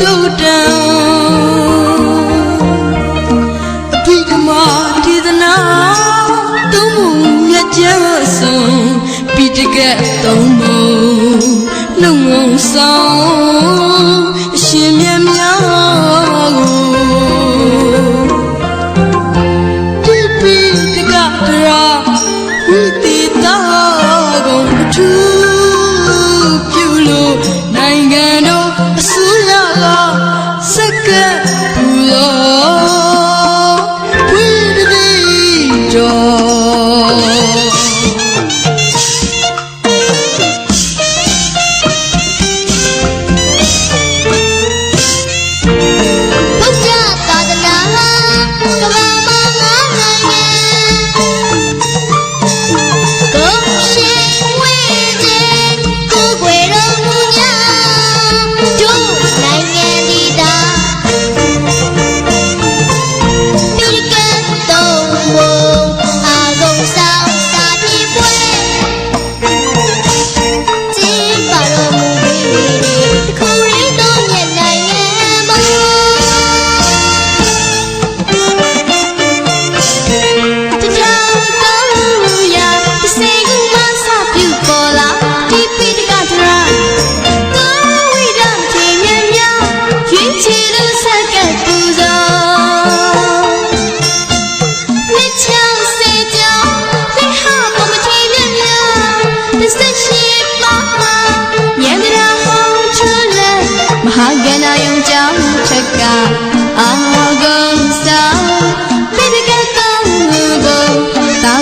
သူတံအဖိဓမ္မာဒေသနာသူမူမြတ်ကျော်စွန်ပိတကက်သုံးမုံလုံငုံဆောင်အရှင်မြတ်မြတ်ကိုပိပိတကကရာဝိတ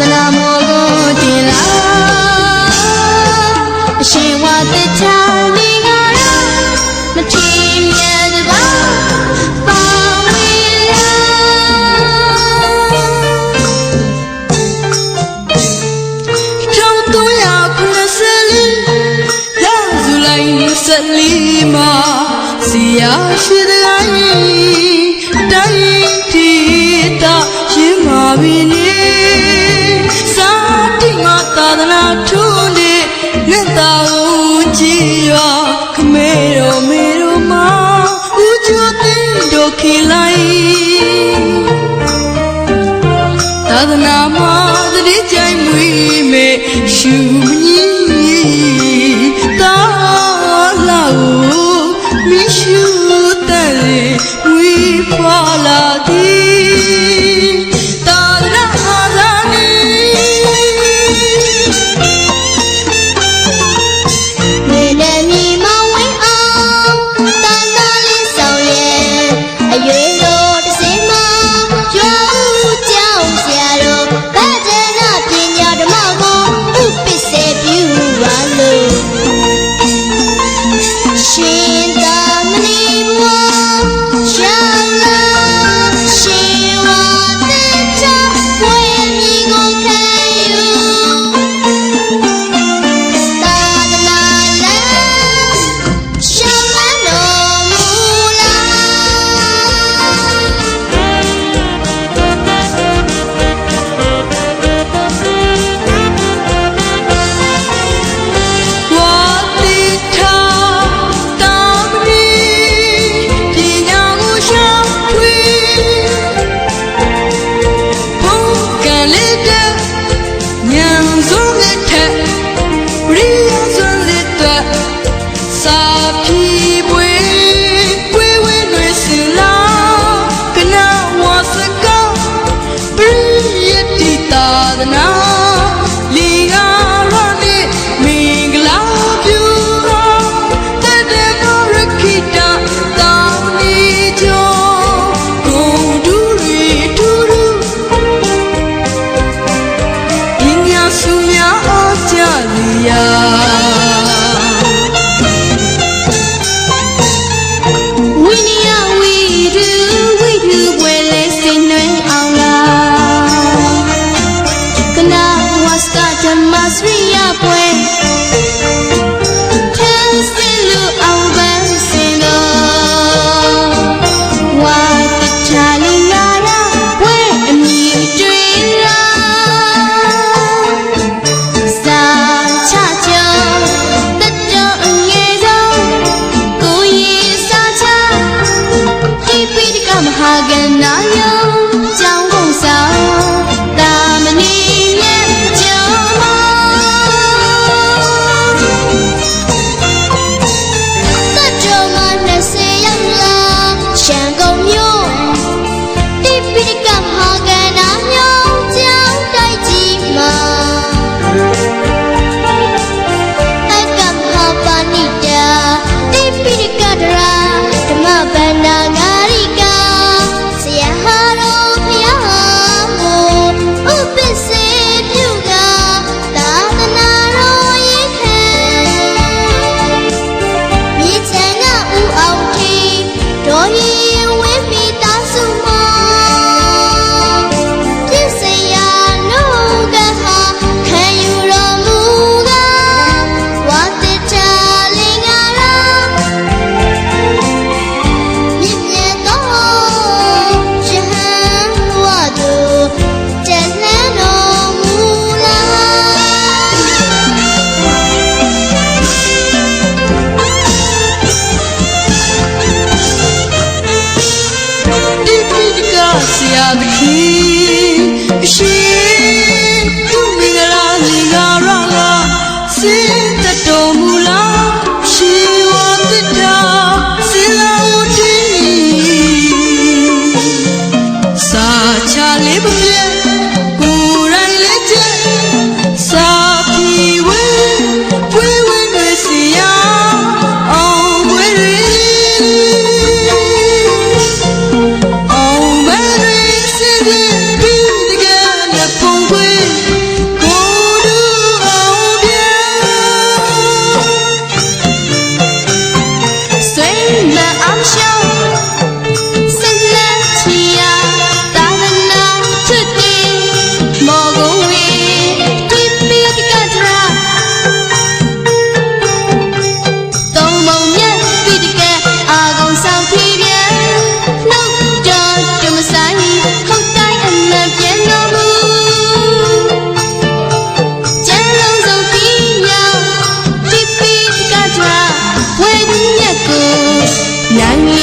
သနာမောကိုတင်လာအရှင်ဝသချာနေငါရမချီမြဲတပါပါဝေလာကျောင်းသူရခုနစလီရဇူလိုင်းစလီမာစီယာရှိတိုင်း သာသနာမှာသတိကြိုင်မွေးမေရှုမ the night. မြော